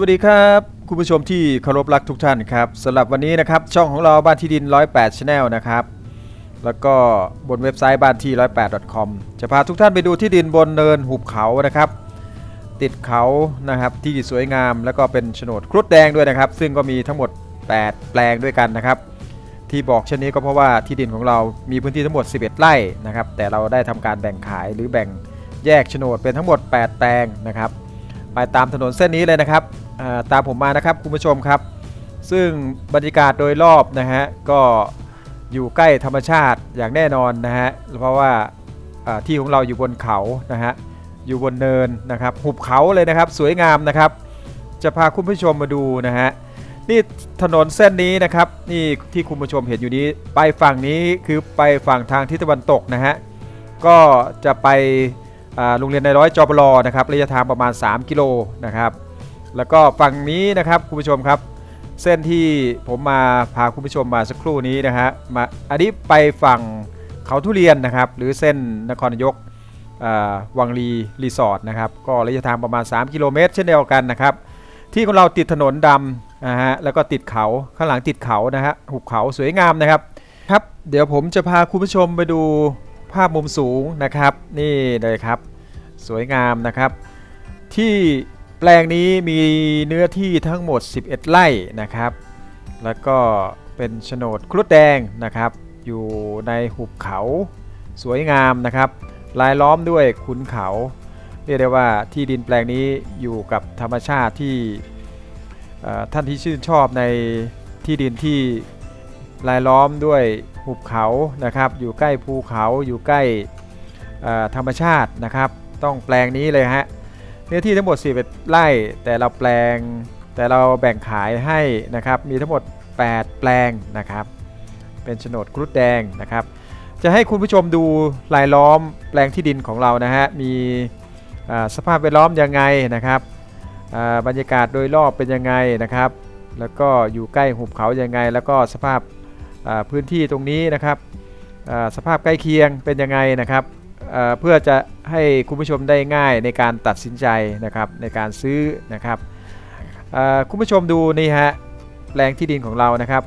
วัสดีครับคุณผู้ชมที่เคารพรักทุกท่านครับสำหรับวันนี้นะครับช่องของเราบ้านที่ดิน 108 Channel นะครับแล้วก็บนเว็บไซต์บ้านที่ 108 com จะพาทุกท่านไปดูที่ดินบนเนินหุบเขานะครับ ติดเขานะครับที่สวยงาม แล้วก็เป็นโฉนดครุฑแดงด้วยนะครับ ซึ่งก็มีทั้งหมด 8 แปลงด้วยกันนะครับ ที่บอกเช่นนี้ก็เพราะว่าที่ดินของเรามีพื้นที่ทั้งหมด 11 ไร่นะครับ แต่เราได้ทำการแบ่งขายหรือแบ่งแยกโฉนดเป็นทั้งหมด 8 แปลงนะครับไปตามถนนเส้นนี้เลยนะครับ ตามผมมานะครับคุณผู้ชมครับ ซึ่งบรรยากาศโดยรอบนะฮะก็อยู่ใกล้ธรรมชาติอย่างแน่นอนนะฮะเพราะว่าที่ของเราอยู่บนเขานะฮะอยู่บนเนินนะครับหุบเขาเลยนะครับสวยงามนะครับ จะพาคุณผู้ชมมาดูนะฮะนี่ถนนเส้นนี้นะครับนี่ที่คุณผู้ชมเห็นอยู่นี้ไปฝั่งนี้คือไปฝั่งทางทิศตะวันตกนะฮะก็จะไปโรงเรียนในร้อยจอบลอนะครับระยะทางประมาณ 3 กิโลนะครับ แล้วก็ฝั่งนี้นะครับคุณผู้ชมครับ เส้นที่ผมมาพาคุณผู้ชมมาสักครู่นี้นะฮะมาอันนี้ไปฝั่งเขาทุเรียนนะครับ หรือเส้นนครนายกอ่าวังรีรีสอร์ทนะครับ ก็ระยะทางประมาณ 3 กิโลเมตร เช่นเดียวกันนะครับ ที่ของเราติดถนนดำนะฮะแล้วก็ติดเขาข้างหลังติดเขานะฮะหุบเขาสวยงามนะครับครับ เดี๋ยวผมจะพาคุณผู้ชมไปดูภาพมุมสูงนะครับ นี่เลยครับ สวยงามนะครับ ที่ แปลงนี้มีเนื้อที่ทั้งหมด 11 ไร่นะครับ แล้วก็เป็นโฉนดครุฑแดงนะครับ อยู่ในหุบเขาสวยงามนะครับ รายล้อมด้วยขุนเขา เรียกได้ว่าที่ดินแปลงนี้อยู่กับธรรมชาติที่ท่านที่ชื่นชอบในที่ดินที่รายล้อมด้วยหุบเขานะครับ อยู่ใกล้ภูเขาอยู่ใกล้ธรรมชาตินะครับ ต้องแปลงนี้เลยฮะ เนื้อที่ทั้งหมด11ไร่ แต่เราแปลง แต่เราแบ่งขายให้นะครับ มีทั้งหมด 8 แปลงนะครับ เป็นโฉนดครุฑแดงนะครับ จะให้คุณผู้ชมดูรายล้อมแปลงที่ดินของเรานะฮะ มีสภาพแวดล้อมยังไงนะครับ บรรยากาศโดยรอบเป็นยังไงนะครับ แล้วก็อยู่ใกล้หุบเขายังไง แล้วก็สภาพพื้นที่ตรงนี้นะครับ สภาพใกล้เคียงเป็นยังไงนะครับ เพื่อจะให้คุณผู้ชมได้ง่ายในการตัดสินใจนะครับในการซื้อนะครับคุณผู้ชมดูนี่ฮะแปลงที่ดินของเรานะครับ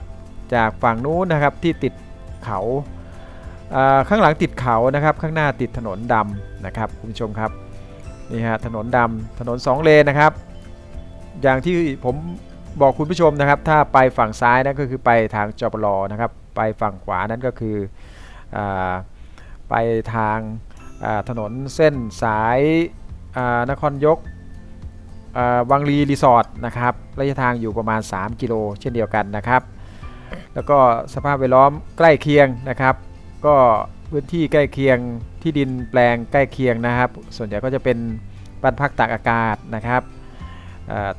จากฝั่งนู้นนะครับที่ติดเขาข้างหลังติดเขานะครับ ข้างหน้าติดถนนดำนะครับคุณผู้ชมครับนี่ฮะถนนดำถนน 2 เลนนะครับ อย่างที่ผมบอกคุณผู้ชมนะครับ ถ้าไปฝั่งซ้ายนั่นก็คือไปทางจปรนะครับ ไปฝั่งขวานั้นก็คืออไปทาง ถนนเส้นสายานครยกอ่าวังรีรีสอร์ทนะครับระยะทางอยู่ประมาณ 3 กิโลเช่นเดียวกันนะครับ แล้วก็สภาพแวดล้อมใกล้เคียงนะครับ ก็พื้นที่ใกล้เคียงที่ดินแปลงใกล้เคียงนะครับ ส่วนใหญ่ก็จะเป็นบ้านพักตากอากาศนะครับ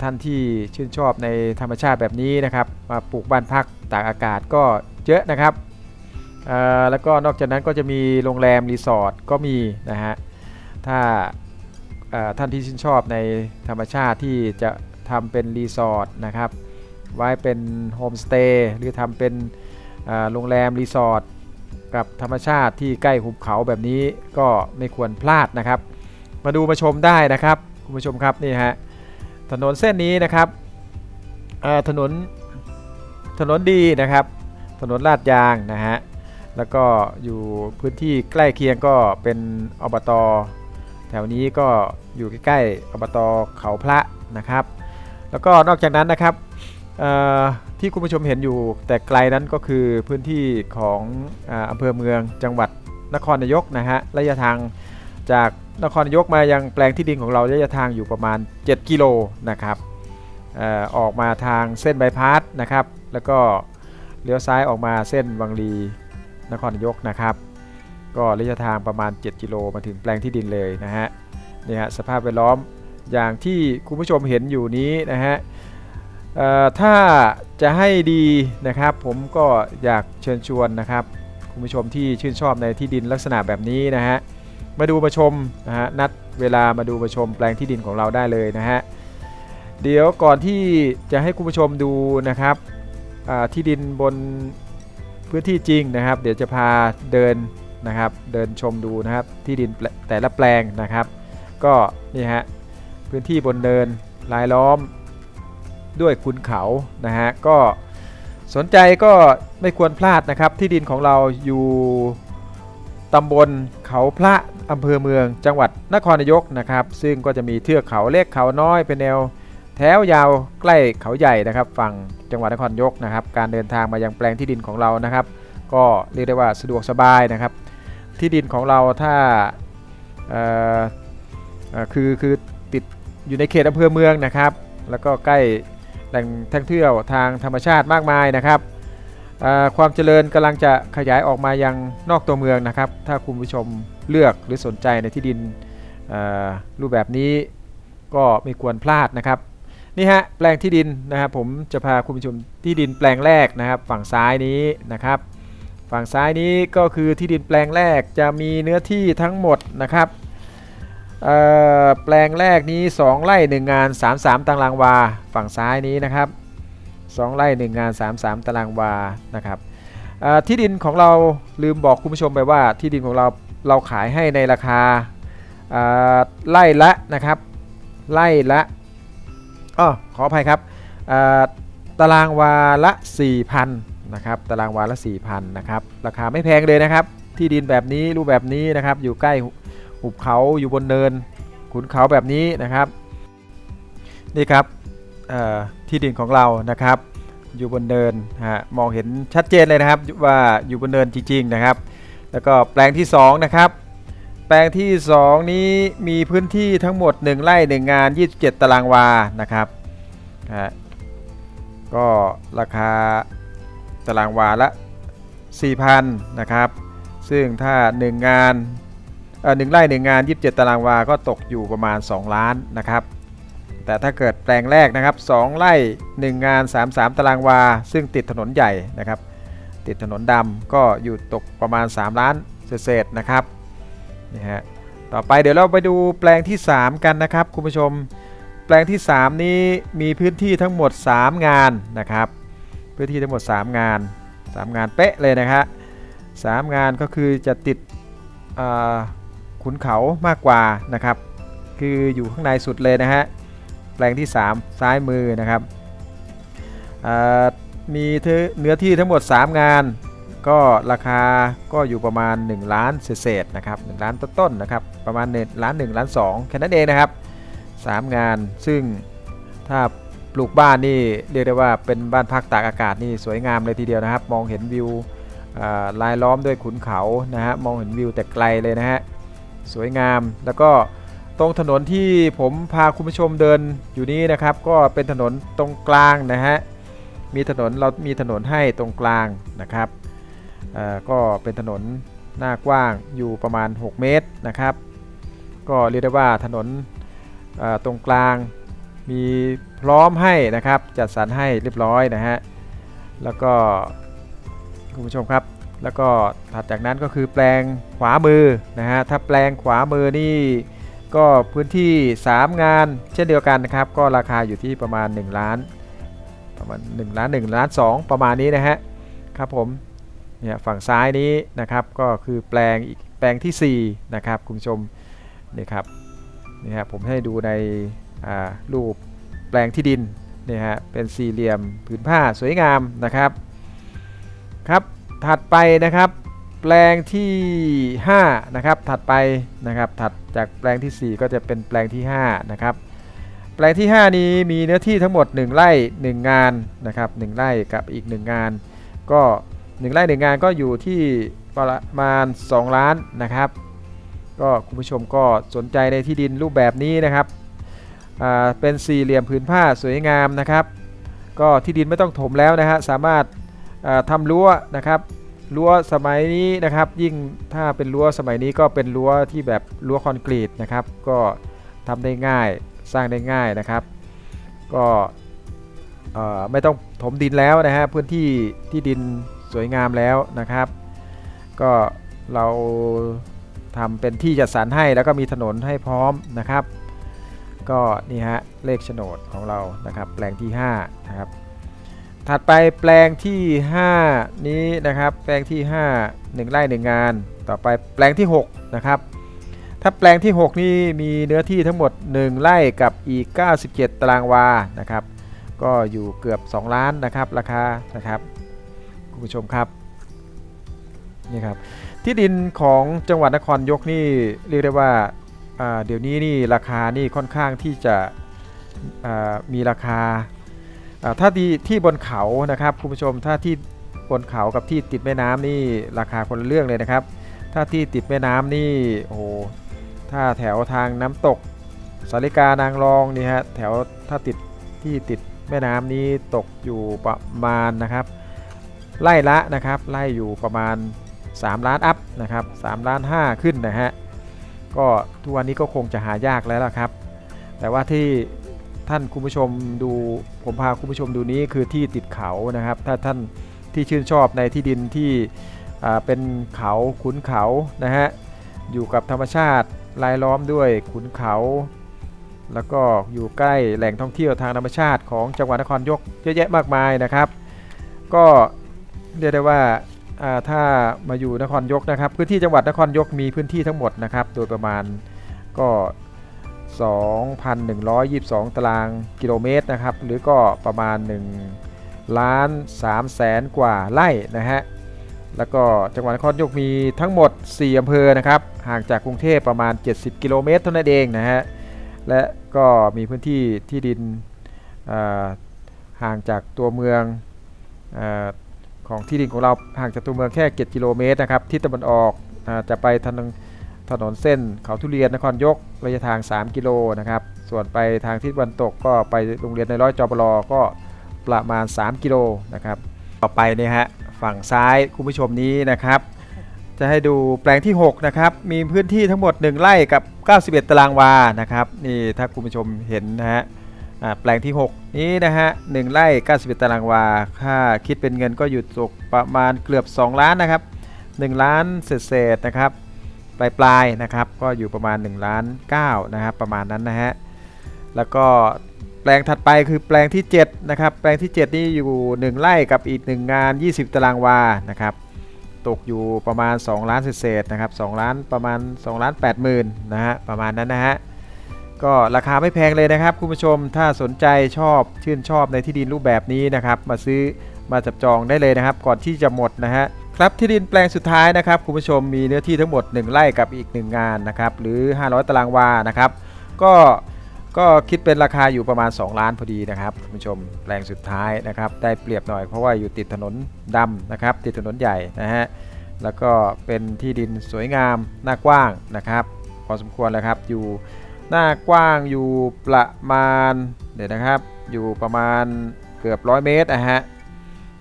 ท่านที่ชื่นชอบในธรรมชาติแบบนี้นะครับมาปลูกบ้านพักตากอากาศก็เยอะนะครับ แล้วก็นอกจากนั้นก็จะมีโรงแรมรีสอร์ทก็มีนะฮะถ้าท่านที่ชื่นชอบในธรรมชาติที่จะทำเป็นรีสอร์ทนะครับไว้เป็นโฮมสเตย์หรือทำเป็นโรงแรมรีสอร์ทกับธรรมชาติที่ใกล้หุบเขาแบบนี้ก็ไม่ควรพลาดนะครับ มาดูมาชมได้นะครับคุณผู้ชมครับนี่ฮะถนนเส้นนี้นะครับถนนถนนดีนะครับ ถนนลาดยางนะฮะ แล้วก็อยู่พื้นที่ใกล้เคียงก็เป็นอบตแถวนี้ก็อยู่ใกล้ๆอบตเขาพระนะครับ แล้วก็นอกจากนั้นนะครับที่คุณผู้ชมเห็นอยู่แต่ไกลนั้นก็คือพื้นที่ของออำเภอเมืองจังหวัดนครนายกนะฮะระยะทางจากนครนายกมายังแปลงที่ดินของเราระยะทางอยู่ประมาณ 7 กิโลนะครับออออกมาทางเส้นบายพาสนะครับ แล้วก็เลี้ยวซ้ายออกมาเส้นวังรี นครนายกนะครับ ก็ระยะทางประมาณ 7 กิโลมาถึงแปลงที่ดินเลยนะฮะนี่ฮะสภาพแวดล้อมอย่างที่คุณผู้ชมเห็นอยู่นี้นะฮะถ้าจะให้ดีนะครับผมก็อยากเชิญชวนนะครับ คุณผู้ชมที่ชื่นชอบในที่ดินลักษณะแบบนี้นะฮะมาดูมาชมนะฮะนัดเวลามาดูมาชมแปลงที่ดินของเราได้เลยนะฮะเดี๋ยวก่อนที่จะให้คุณผู้ชมดูนะครับที่ดินบน พื้นที่จริงนะครับ เดี๋ยวจะพาเดินนะครับ เดินชมดูนะครับ ที่ดินแต่ละแปลงนะครับ ก็นี่ฮะพื้นที่บนเดินรายล้อมด้วยคุณเขานะฮะก็สนใจก็ไม่ควรพลาดนะครับ ที่ดินของเราอยู่ตำบลเขาพระอำเภอเมือง จังหวัดนครนายกนะครับ ซึ่งก็จะมีเทือกเขาเล็กเขาน้อยเป็นแนว แถวยาวใกล้เขาใหญ่นะครับ ฝั่งจังหวัดนครยกนะครับ การเดินทางมายังแปลงที่ดินของเรานะครับ ก็เรียกได้ว่าสะดวกสบายนะครับ ที่ดินของเราถ้าคือคือติดอยู่ในเขตอำเภอเมืองนะครับ แล้วก็ใกล้แหล่งท่องเที่ยวทางธรรมชาติมากมายนะครับความเจริญกำลังจะขยายออกมายังนอกตัวเมืองนะครับ ถ้าคุณผู้ชมเลือกหรือสนใจในที่ดินรูปแบบนี้ก็ไม่ควรพลาดนะครับ นี่ฮะแปลงที่ดินนะครับผมจะพาคุณผู้ชมที่ดินแปลงแรกนะครับ ฝั่งซ้ายนี้นะครับ ฝั่งซ้ายนี้ก็คือที่ดินแปลงแรกจะมีเนื้อที่ทั้งหมดนะครับแปลงแรกนี้ 2 ไร่ 1 งาน 33 ตารางวา ฝั่งซ้ายนี้นะครับ 2 ไร่ 1 งาน 33 ตารางวานะครับที่ดินของเราลืมบอกคุณผู้ชมไปว่าที่ดินของเราเราขายให้ในราคาไร่ละนะครับไร่ละ อ้อขออภัยครับตารางวาละ 4,000นะครับตารางวาละ 4,000นะครับราคาไม่แพงเลยนะครับ ที่ดินแบบนี้รูปแบบนี้นะครับ อยู่ใกล้หุบเขาอยู่บนเนินขุนเขาแบบนี้นะครับ นี่ครับที่ดินของเรานะครับ อยู่บนเนินฮะมองเห็นชัดเจนเลยนะครับว่าอยู่บนเนินจริง ๆนะครับ แล้วก็แปลงที่2นะครับ แปลงที่ 2 นี้มีพื้นที่ทั้งหมด 1 ไร่ 1 งาน 27 ตารางวานะครับฮะก็ราคาตารางวาละ 4,000 นะครับ ซึ่งถ้า 1 งานเอ่อหนึ่งไร่ 1 งาน 27 ตารางวา ก็ตกอยู่ประมาณ 2 ล้านนะครับแต่ถ้าเกิดแปลงแรกนะครับ 2 ไร่ 1 งาน 33 ตารางวา ซึ่งติดถนนใหญ่นะครับ ติดถนนดำก็อยู่ตกประมาณ 3 ล้านเศษๆนะครับ นี่ฮะต่อไปเดี๋ยวเราไปดูแปลงที่ 3 กันนะครับคุณผู้ชม แปลงที่ 3 นี้มีพื้นที่ทั้งหมด 3 งานนะครับ พื้นที่ทั้งหมด 3 งาน 3 งานเป๊ะเลยนะครับสามงานก็คือจะติดขุนเขามากกว่านะครับ คืออยู่ข้างในสุดเลยนะฮะแปลงที่ 3 ซ้ายมือนะครับมีเนื้อที่ทั้งหมด 3 งาน ก็ราคาก็อยู่ประมาณ 1 ล้านเศษๆนะครับ1ล้านต้นๆนะครับประมาณ1ล้าน1ล้าน2แค่นั้นเองนะครับ 3 งานซึ่งถ้าปลูกบ้านนี่เรียกได้ว่าเป็นบ้านพักตากอากาศนี่สวยงามเลยทีเดียวนะครับ มองเห็นวิวลายล้อมด้วยขุนเขานะฮะมองเห็นวิวแต่ไกลเลยนะฮะสวยงามแล้วก็ตรงถนนที่ผมพาคุณผู้ชมเดินอยู่นี้นะครับ ก็เป็นถนนตรงกลางนะฮะมีถนนเรามีถนนให้ตรงกลางนะครับ ก็เป็นถนนหน้ากว้างอยู่ประมาณ 6 เมตรนะครับ ก็เรียกได้ว่าถนนตรงกลางมีพร้อมให้นะครับจัดสรรให้เรียบร้อยนะฮะแล้วก็คุณผู้ชมครับ แล้วก็ถัดจากนั้นก็คือแปลงขวามือนะฮะถ้าแปลงขวามือนี่ก็พื้นที่ 3 งานเช่นเดียวกันนะครับ ก็ราคาอยู่ที่ประมาณ 1 ล้านประมาณ1ล้าน1ล้าน2 ประมาณนี้นะฮะครับผม เนี่ยฝั่งซ้ายนี้นะครับก็คือแปลงอีกแปลงทีสี่4นะครับคุณผู้ชมนี่ครับนี่ฮะผมให้ดูในรูปแปลงที่ดินนี่ฮะเป็นสี่เหลี่ยมผืนผ้าสวยงามนะครับครับถัดไปนะครับแปลงที่5นะครับถัดไปนะครับถัดจากแปลงทีสี่4 ก็จะเป็นแปลงที่5นะครับแปลงที่ 5 นี้มีเนื้อที่ทั้งหมด 1 ไร่ 1 งานนะครับ1ไร่กับอีก 1 งาน ก็ 1ไร่1งานก็อยู่ที่ประมาณ 2 ล้านนะครับ ก็คุณผู้ชมก็สนใจในที่ดินรูปแบบนี้นะครับเป็นสี่เหลี่ยมผืนผ้าสวยงามนะครับ ก็ที่ดินไม่ต้องถมแล้วนะฮะสามารถอ่าทำรั้วนะครับรั้วสมัยนี้นะครับ ยิ่งถ้าเป็นรั้วสมัยนี้ก็เป็นรั้วที่แบบรั้วคอนกรีตนะครับ ก็ทำได้ง่ายสร้างได้ง่ายนะครับ ก็ไม่ต้องถมดินแล้วนะฮะพื้นที่ที่ดิน สวยงามแล้วนะครับ ก็เราทำเป็นที่จัดสรรให้แล้วก็มีถนนให้พร้อมนะครับ ก็นี่ฮะเลขโฉนดของเรานะครับ แปลงที่5นะครับถัดไปแปลงที่ 5 นี้นะครับ แปลงที่ 5 1ไร่1งาน ต่อไปแปลงที่6นะครับถ้าแปลงที่ 6 นี่มีเนื้อที่ทั้งหมด 1ไร่กับอีก 97 ตารางวานะครับ ก็อยู่เกือบ 2 ล้านนะครับราคานะครับ คุณผู้ชมครับนี่ครับที่ดินของจังหวัดนครยกนี่เรียกได้ว่าเดี๋ยวนี้นี่ราคานี่ค่อนข้างที่จะมีราคาถ้าที่ที่บนเขานะครับคุณผู้ชมถ้าที่บนเขากับที่ติดแม่น้ำนี่ราคาคนละเรื่องเลยนะครับ ถ้าที่ติดแม่น้ำนี่โอ้โหถ้าแถวทางน้ำตกสาริกานางรองนี่ฮะแถวถ้าติดที่ติดแม่น้ำนี้ตกอยู่ประมาณนะครับ ไล่ละนะครับ ไล่อยู่ประมาณ 3 ล้านอัพนะครับ3ล้าน5ขึ้นนะฮะก็ทุกวันนี้ก็คงจะหายากแล้วล่ะครับ แต่ว่าที่ท่านคุณผู้ชมดูผมพาคุณผู้ชมดูนี้คือที่ติดเขานะครับ ถ้าท่านที่ชื่นชอบในที่ดินที่อ่าเป็นเขาขุนเขานะฮะอยู่กับธรรมชาติรายล้อมด้วยขุนเขา แล้วก็อยู่ใกล้แหล่งท่องเที่ยวทางธรรมชาติของจังหวัดนครยกเยอะแยะมากมายนะครับ ก็ เรียกได้ว่าถ้ามาอยู่นครยกนะครับ พื้นที่จังหวัดนครยกมีพื้นที่ทั้งหมดนะครับ โดยประมาณก็ 2,122 ตารางกิโลเมตรนะครับ หรือก็ประมาณ 1 ล้าน3แสนกว่าไร่นะฮะ แล้วก็จังหวัดนครยกมีทั้งหมด 4อำเภอนะครับ ห่างจากกรุงเทพประมาณ 70 กิโลเมตรเท่านั้นเองนะฮะ และก็มีพื้นที่ที่ดินห่างจากตัวเมืองอ ของที่ดินของเราห่างจากตัวเมืองแค่ 7 กิโลเมตรนะครับทิศตะวันออกอจะไปทางถนนเส้นเขาทุเรียนนครยกระยะทาง 3 กิโลนะครับ ส่วนไปทางทิศตะวันตกก็ไปโรงเรียนในร้อยจอบลอก็ประมาณ 3 กิโลนะครับ ต่อไปนี่ฮะฝั่งซ้ายคุณผู้ชมนี้นะครับ จะให้ดูแปลงที่ 6 นะครับ มีพื้นที่ทั้งหมด 1 ไร่กับ 91 ตารางวานะครับนี่ถ้าคุณผู้ชมเห็นนะฮะ แปลงที่ 6 นี้นะฮะ1ไร่91ตารางวา ค่าคิดเป็นเงินก็อยู่ตกประมาณเกือบ 2 ล้านนะครับ 1 ล้านเศษๆนะครับ ปลายปลายๆนะครับ ก็อยู่ประมาณ1ล้าน9นะครับประมาณนั้นนะฮะ แล้วก็แปลงถัดไปคือแปลงที่7นะครับ แปลงที่ 7 นี่อยู่ 1 ไร่กับอีก 1 งาน 20 ตารางวา นะครับ ตกอยู่ประมาณ 2 ล้านเศษๆนะครับ2ล้านประมาณ2ล้าน8หมื่นนะฮะ ประมาณนั้นนะฮะ ก็ราคาไม่แพงเลยนะครับคุณผู้ชมถ้าสนใจชอบชื่นชอบในที่ดินรูปแบบนี้นะครับ มาซื้อมาจับจองได้เลยนะครับ ก่อนที่จะหมดนะฮะครับที่ดินแปลงสุดท้ายนะครับคุณผู้ชมมีเนื้อที่ทั้งหมด 1ไร่กับอีก 1 งานนะครับหรือ 500 ตารางวานะครับก็ก็คิดเป็นราคาอยู่ประมาณ 2 ล้านพอดีนะครับคุณผู้ชมแปลงสุดท้ายนะครับได้เปรียบหน่อยเพราะว่าอยู่ติดถนนดำนะครับติดถนนใหญ่นะฮะแล้วก็เป็นที่ดินสวยงามหน้ากว้างนะครับพอสมควรแล้วครับอยู่ หน้ากว้างอยู่ประมาณเดี๋ยวนะครับ อยู่ประมาณเกือบร้อยเมตรนะฮะ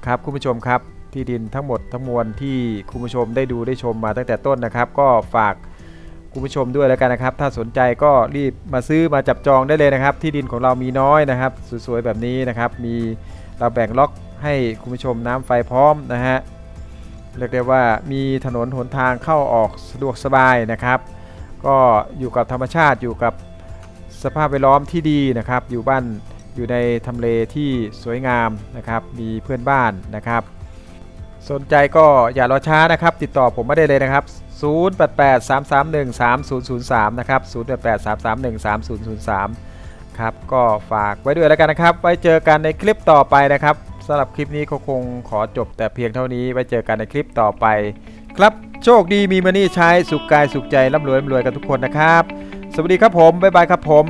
ครับคุณผู้ชมครับที่ดินทั้งหมดทั้งมวลที่คุณผู้ชมได้ดูได้ชมมาตั้งแต่ต้นนะครับ ก็ฝากคุณผู้ชมด้วยแล้วกันนะครับ ถ้าสนใจก็รีบมาซื้อมาจับจองได้เลยนะครับ ที่ดินของเรามีน้อยนะครับ สวยๆแบบนี้นะครับ มีเราแบ่งล็อกให้คุณผู้ชมน้ำไฟพร้อมนะฮะเรียกได้ว่ามีถนนหนทางเข้าออกสะดวกสบายนะครับ ก็อยู่กับธรรมชาติอยู่กับสภาพแวดล้อมที่ดีนะครับ อยู่บ้านอยู่ในทำเลที่สวยงามนะครับ มีเพื่อนบ้านนะครับ สนใจก็อย่ารอช้านะครับ ติดต่อผมมาได้เลยนะครับ 0883313003 นะครับ 0883313003 ครับ ก็ฝากไว้ด้วยแล้วกันนะครับ ไว้เจอกันในคลิปต่อไปนะครับสำหรับคลิปนี้ก็คงขอจบแต่เพียงเท่านี้ ไว้เจอกันในคลิปต่อไป ครับโชคดีมีมานี่ใช้สุขกายสุขใจร่ำรวยร่ำรวยกันทุกคนนะครับ สวัสดีครับผม บ๊ายบายครับผม